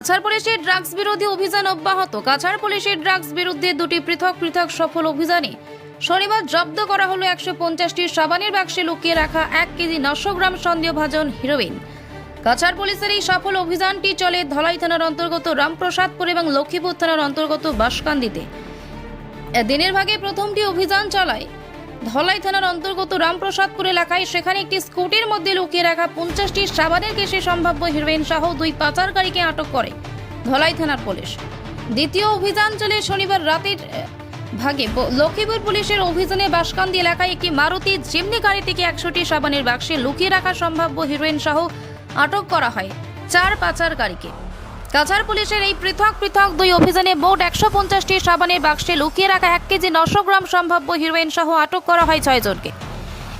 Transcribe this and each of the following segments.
Cachar drugs বিরোধী অভিযান অব্যাহত। কাছাড় ড্রাগস বিরুদ্ধে দুটি পৃথক পৃথক সফল অভিযানে শনিবার জব্দ করা একশো পঞ্চাশটি সাবানের বাক্সে লুকিয়ে রাখা এক কেজি নশো গ্রাম সন্দেহভাজন হিরোইন। এই সফল অভিযানটি চলে ধলাই থানার অন্তর্গত রামপ্রসাদপুর এবং লক্ষ্মীপুর থানার অন্তর্গত বাসকান্দিতে। দিনের ভাগে প্রথমটি অভিযান চালায় ধলাই থানার অন্তর্গত রামপ্রসাদপুর এলাকায় সেখানে একটি স্কুটির মধ্যে লুকিয়ে রাখা পঞ্চাশটি সাবানের কেসে সম্ভাব্য হিরোইন সহ দুই পাচারকারীকে আটক করে ধলাই থানার পুলিশ। দ্বিতীয় অভিযান চলে শনিবার রাতের ভাগে লক্ষ্মীপুর পুলিশের অভিযানে বাসকান্দি এলাকায় একটি মারুতি জিমনি গাড়ি থেকে একশোটি সাবানের বাক্সে লুকিয়ে রাখা সম্ভাব্য হিরোইন সহ আটক করা হয় চার পাচারকারীকে। কাছাড় পুলিশের এই পৃথক পৃথক দুই অভিযানে মোট একশো পঞ্চাশটি সাবানের বাক্সে লুকিয়ে রাখা এক কেজি নশো গ্রাম সম্ভাব্য হিরোইন সহ আটক করা হয় ছয়জনকে।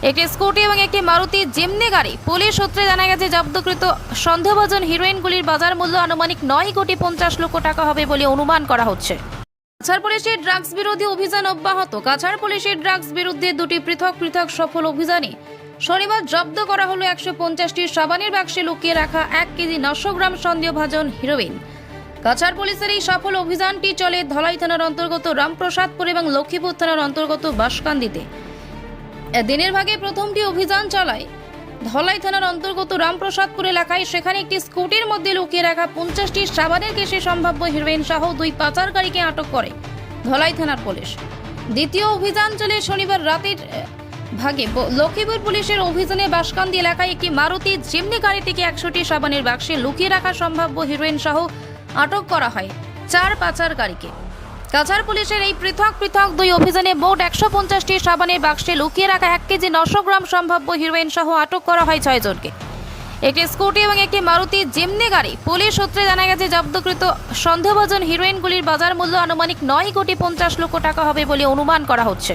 একটি স্কুটি এবং একটি মারুতি জিমনি গাড়ি। পুলিশ সূত্রে জানা গেছে, জব্দকৃত সন্দেহভাজন হিরোইনগুলির বাজার মূল্য আনুমানিক নয় কোটি পঞ্চাশ লক্ষ টাকা হবে বলে অনুমান করা হচ্ছে। কাছাড় পুলিশের ড্রাগস বিরোধী অভিযান অব্যাহত। কাছাড় পুলিশের ড্রাগস বিরুদ্ধে দুটি পৃথক পৃথক সফল অভিযানে শনিবার জব্দ করা হলো একশো পঞ্চাশটি সাবানের বাক্সে লুকিয়ে রাখা এক কেজি নশো গ্রাম সন্দেহভাজন হিরোইন। কাছাড় পুলিশের এই সফল অভিযানটি চলে ধলাই থানার অন্তর্গত রামপ্রসাদপুর এবং লক্ষ্মীপুর থানার অন্তর্গত বাসকান্দিতে। দিনের ভাগে প্রথমটি অভিযান চালায় ধলাই থানার অন্তর্গত রামপ্রসাদপুর এলাকায়, সেখানে একটি স্কুটির মধ্যে লুকিয়ে রাখা পঞ্চাশটি সাবানের কেসে সম্ভাব্য হিরোইন সহ দুই পাচারকারীকে আটক করে ধলাই থানার পুলিশ। দ্বিতীয় অভিযান চলে শনিবার রাতের ভাগে। লক্ষ্মীপুর পুলিশের অভিযানে বাসকান্দি এলাকায় একটি মারুতি জিমনি গাড়ি থেকে একশোটি সাবানের বাক্সে লুকিয়ে রাখা সম্ভাব্য হিরোইন সহ আটক করা হয় চার পাচারকারীকে কাছাড় পুলিশের এই পৃথক পৃথক দুই অভিযানে মোট একশো পঞ্চাশটি সাবানের বাক্সে লুকিয়ে রাখা এক কেজি নশো গ্রাম সম্ভাব্য হিরোইন সহ আটক করা হয় ছয়জনকে একটি স্কুটি এবং একটি মারুতি জিমনি গাড়ি। পুলিশ সূত্রে জানা গেছে, জব্দকৃত সন্দেহভাজন হিরোইনগুলির বাজার মূল্য আনুমানিক নয় কোটি পঞ্চাশ লক্ষ টাকা হবে বলে অনুমান করা হচ্ছে।